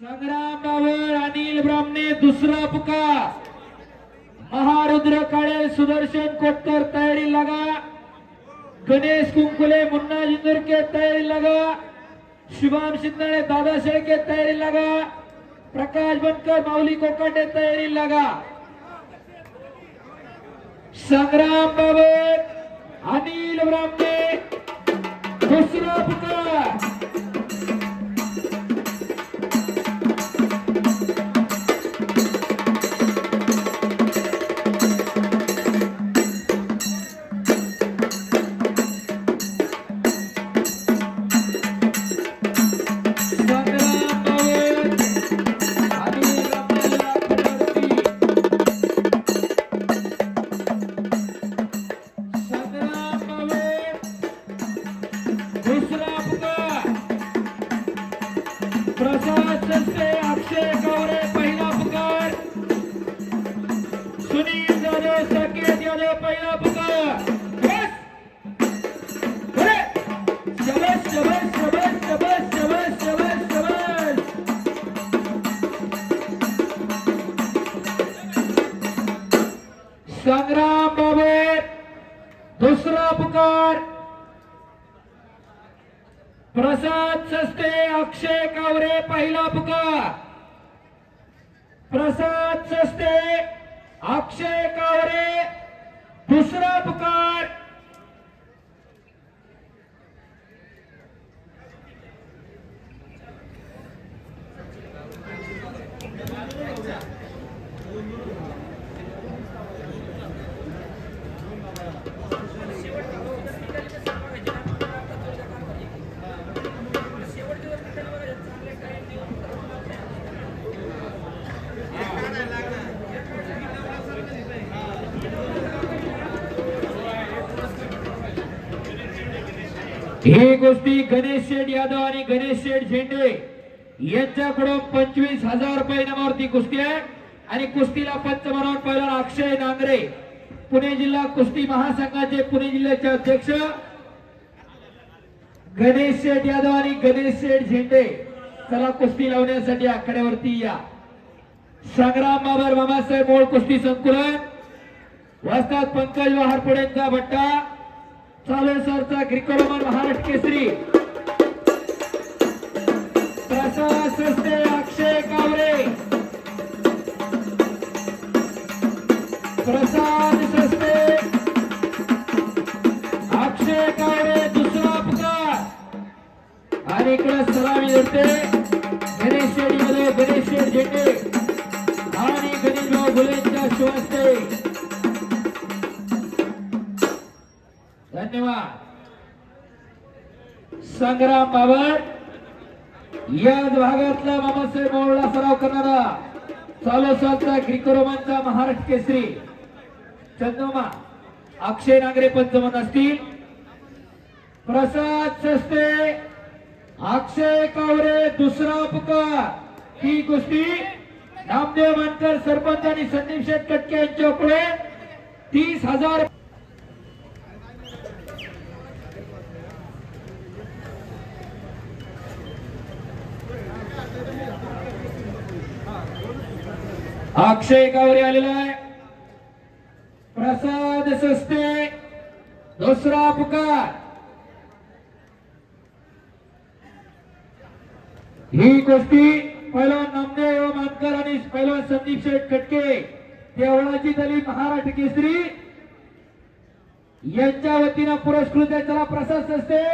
संग्राम डावर अनिल ब्राह्मणे दुसरा पुकार. महारुद्र काळे सुदर्शन कोटकर तयारी लगा. गणेश कुंकुले मुन्ना जिंदुरके तयारी लगा. शुभम शिंदे दादा शेळके तयारी लागा. प्रकाश बनकर माऊली कोकाटे तयारी लगा. संग्राम बाबत अनिल ब्राह्मणे दुसरा पुकार. प्रसाद सस्ते अक्षय कावरे पहिला पुकार. प्रसाद सस्ते अक्षय कावरे दुसरा पुकार. हे गोष्टी गणेश शेठ यादव आणि गणेश शेठ झेंडे यांच्याकडून पंचवीस हजार रुपये इनामावरती कुस्ती आहे. आणि कुस्तीला पंच म्हणून पहिला अक्षय नांगरे पुणे जिल्हा कुस्ती महासंघाचे पुणे जिल्ह्याचे अध्यक्ष गणेश शेठ यादव आणि गणेश शेठ झेंडे. चला कुस्ती लावण्यासाठी आकड्यावरती या. संग्राम बाबर बाबासाहेब मोळ कुस्ती संकुलन. वस्ताद पंकज वहारपुडेंचा भट्टा. चालू सरचा ग्रिकोरोमन महाराष्ट्र केसरी. प्रसाद सस्ते अक्षय कावरे. प्रसाद सस्ते अक्षय कावरे दुसरा पुकार आणि इकडे सलामी देते गणेश शेठ यादव गणेश शेठ झेंडे. आणि गणेश भाऊ शिवस्ते धन्यवाद संग्राम बाबत याच भागातला बाबासाहेब मोहळा सराव करणारा चालू सालचा ग्रीकोरोमांचा महाराष्ट्र केसरी. चंद्रमा अक्षय नागरे पंचमन असतील. प्रसाद सस्ते अक्षय कावरे दुसरा उपकार. ही गोष्टी नामदेव मानकर सरपंच आणि संदीप शेठ यांच्या यांच्याकडे तीस हजार अक्षय कावरे आलेला आहे. प्रसाद सस्ते दुसरा पुकार. ही गोष्टी पहिला नामदेव मानकर आणि पहिला संदीप शेठ खटके देवळाची दली महाराष्ट्र केसरी. यांच्या वतीनं पुरस्कृत आहे. चला प्रसाद सस्ते.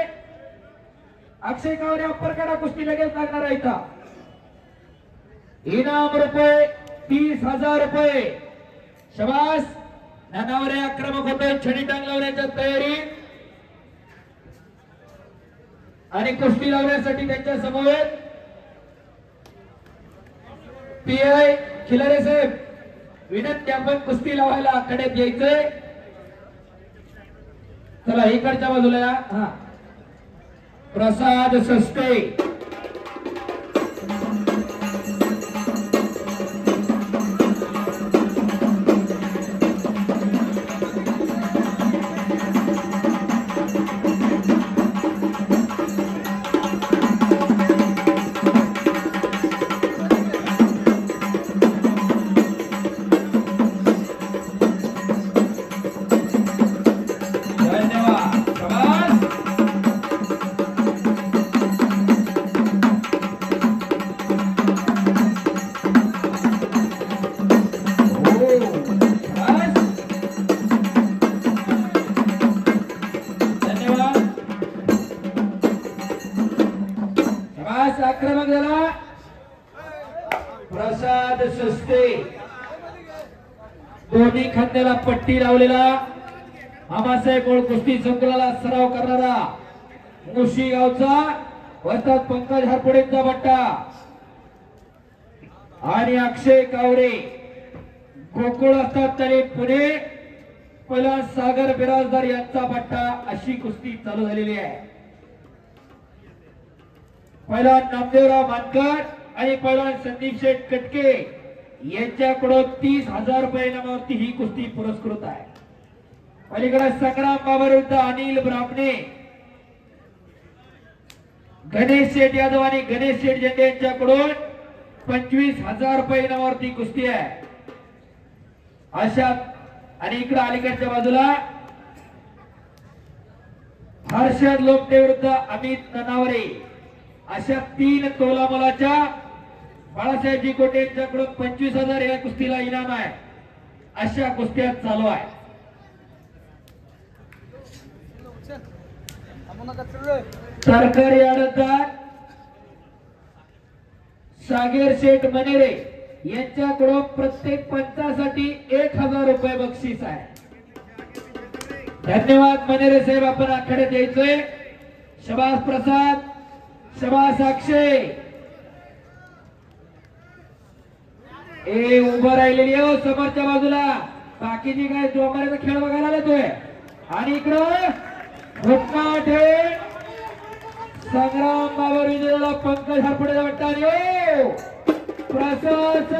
अक्षय कावरे अप्परकडा कुस्ती लगेच लागणार आहे इनाम रुपये तीस हजार रुपये. शबास नानावरे आक्रमक होते छडी टांग लावण्याच्या तयारी. आणि कुस्ती लावण्यासाठी त्यांच्या समवेत पी आय खिलारे साहेब विनंती आपण कुस्ती लावायला आखाड्यात यायचंय. चला इकडच्या बाजूला या. हा. प्रसाद सस्ते. प्रसाद सस्ते. दोन्ही खांद्याला पट्टी लावलेला. मामासाहेब मूळ कुस्ती संकुलाला सराव करणारा मुशी गावचा वस्ताद पंकज हरपुडेचा बट्टा. आणि अक्षय कावरे गोकुळ असतात तरी पुणे पहिला सागर बिराजदार यांचा बट्टा. अशी कुस्ती चालू झालेली आहे. पहिला नामदेवराव मानकर आणि पहिला संदीप शेठ कटके यांच्याकडून तीस हजार रुपये इनामावरती ही कुस्ती पुरस्कृत आहे. पलीकडे संग्राम बाबा विरुद्ध अनिल ब्राह्मणे गणेश शेठ यादव आणि गणेश शेठ जेंडे यांच्याकडून पंचवीस हजार रुपये इनामावरती कुस्ती आहे. अशा आणि इकडे अलीकडच्या बाजूला हर्षद लोमटे विरुद्ध अमित ननावरे. अशा तीन तोला मुलाच्या बाळासाहेबजी कोटे यांच्याकडून पंचवीस हजार या कुस्तीला इनाम आहे. अशा कुस्त्या चालू आहे. सरकारी आडतदार सागेर शेठ मनेरे यांच्याकडून प्रत्येक पंचासाठी एक हजार रुपये बक्षीस आहे. धन्यवाद मनेरे साहेब आपण आखाड्यात यायचोय शबास प्रसाद शबास अक्षय ए उभं राहिलेली हो समोरच्या बाजूला. बाकीची काय जोमाऱ्याचा खेळ बघायला तोय आणि इकडं घटना ठेव संग्राम बाबर विजयाला पंकज हरपडे वाटतं आणि प्रसाद